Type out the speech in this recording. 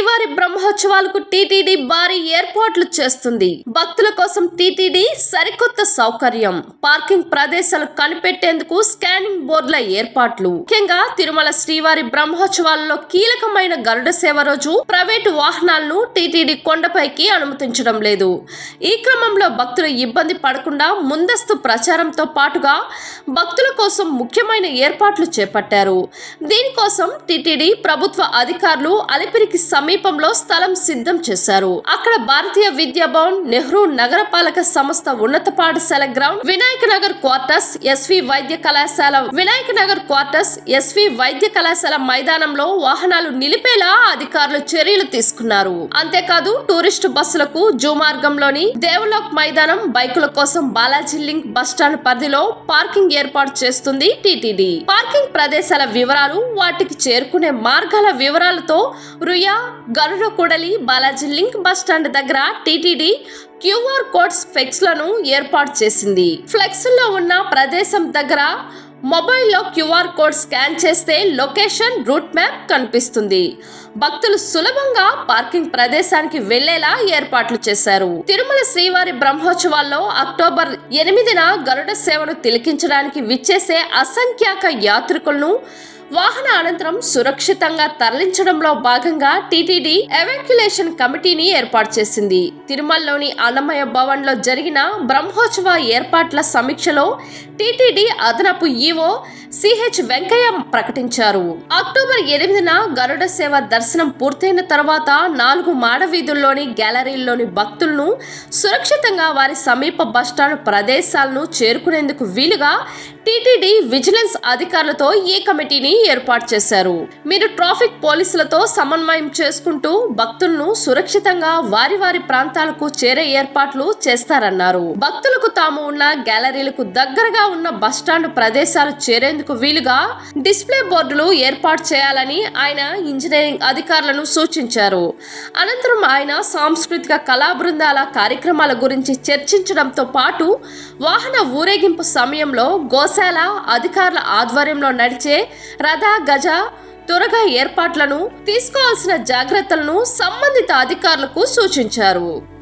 శ్రీవారి బ్రహ్మోత్సవాలకు టీటీడీ భారీ ఏర్పాట్లు చేస్తుంది. భక్తుల కోసం టీటీడీ సరికొత్త సౌకర్యం. పార్కింగ్ ప్రదేశాలు కనిపెట్టేందుకు స్కానింగ్ బోర్డుల ఏర్పాట్లు. ముఖ్యంగా తిరుమల శ్రీవారి బ్రహ్మోత్సవాలలో కీలకమైన గరుడ సేవ రోజు ప్రైవేటు వాహనాలను టీటీడీ కొండపైకి అనుమతించడం లేదు. ఈ క్రమంలో భక్తులు ఇబ్బంది పడకుండా ముందస్తు ప్రచారంతో పాటుగా భక్తుల కోసం ముఖ్యమైన ఏర్పాట్లు చేపట్టారు. దీనికోసం టీటీడీ ప్రభుత్వ అధికారులు అలిపిరికి సమీపంలో స్థలం సిద్ధం చేశారు. అక్కడ భారతీయ విద్యా భవన్ నెహ్రూ నగరపాలక సంస్థ ఉన్నత పాఠశాల ground Vinayaka Nagar quarters SV వైద్య కళాశాల వినాయక నగర్ క్వార్టర్స్ ఎస్వి వైద్య కళాశాల మైదానంలో వాహనాలు నిలిపేలా అధికారులు చర్యలు తీసుకున్నారు. అంతేకాదు టూరిస్టు బస్సులకు జూ మార్గంలోని దేవలోక్ మైదానం బైకుల కోసం బాలాజీ లింక్ బస్టాండ్ పరిధిలో పార్కింగ్ ఏర్పాటు చేస్తుంది టీటీడీ. పార్కింగ్ ప్రదేశాల వివరాలు వాటికి చేరుకునే మార్గాల వివరాలతో రుయా గరుడ కూడలి బాలాజీ లింక్ బస్టాండ్ దగ్గర టీటీడీ క్యూఆర్ కోడ్స్ ఫ్లెక్స్లను ఏర్పాటు చేసింది. ఫ్లెక్స్లో ఉన్న ప్రదేశం దగ్గర మొబైల్లో క్యూఆర్ కోడ్ స్కాన్ చేస్తే లొకేషన్ రూట్ మ్యాప్ కనిపిస్తుంది. భక్తులు సులభంగా పార్కింగ్ ప్రదేశానికి వెళ్ళేలా ఏర్పాట్లు చేశారు. తిరుమల శ్రీవారి బ్రహ్మోత్సవాల్లో అక్టోబర్ ఎనిమిదిన గరుడ సేవను తిలకించడానికి విచ్చేసే అసంఖ్యాక యాత్రికులను వాహన అనంతరం సురక్షితంగా తరలించడంలో భాగంగా టీటీడీ ఎవాక్యులేషన్ కమిటీని ఏర్పాటు చేసింది. తిరుమలలోని అన్నమయ్య భవన్లో జరిగిన బ్రహ్మోత్సవ ఏర్పాట్ల సమీక్షలో టీటీడీ అదనపు ఈవో సిహెచ్ వెంకయ్య ప్రకటించారు. అక్టోబర్ ఎనిమిదిన గరుడ సేవ దర్శనం పూర్తయిన తర్వాత నాలుగు మాడ వీధుల్లోని గ్యాలరీల్లోని భక్తులను సురక్షితంగా వారి సమీప బస్టాండ్ ప్రదేశాలను చేరుకునేందుకు వీలుగా టీటీడీ విజిలెన్స్ అధికారులతో ఈ కమిటీని ఏర్పాటు చేశారు. మీరు ట్రాఫిక్ పోలీసులతో సమన్వయం చేసుకుంటూ భక్తులను సురక్షితంగా వారి వారి ప్రాంతాలకు చేరే ఏర్పాట్లు చేస్తారన్నారు. భక్తులకు తాము ఉన్న గ్యాలరీలకు దగ్గరగా ఉన్న బస్టాండ్ ప్రదేశాలు చేరేందుకు వీలుగా డిస్ప్లే బోర్డులు ఏర్పాటు చేయాలని ఆయన ఇంజనీరింగ్ అధికారులను సూచించారు. అనంతరం ఆయన సాంస్కృతిక కళా బృందాల కార్యక్రమాల గురించి చర్చించడంతో పాటు వాహన ఊరేగింపు సమయంలో గోశాల అధికారుల ఆధ్వర్యంలో నడిచే రథ గజ త్వరగా ఏర్పాట్లను తీసుకోవాల్సిన జాగ్రత్తలను సంబంధిత అధికారులకు సూచించారు.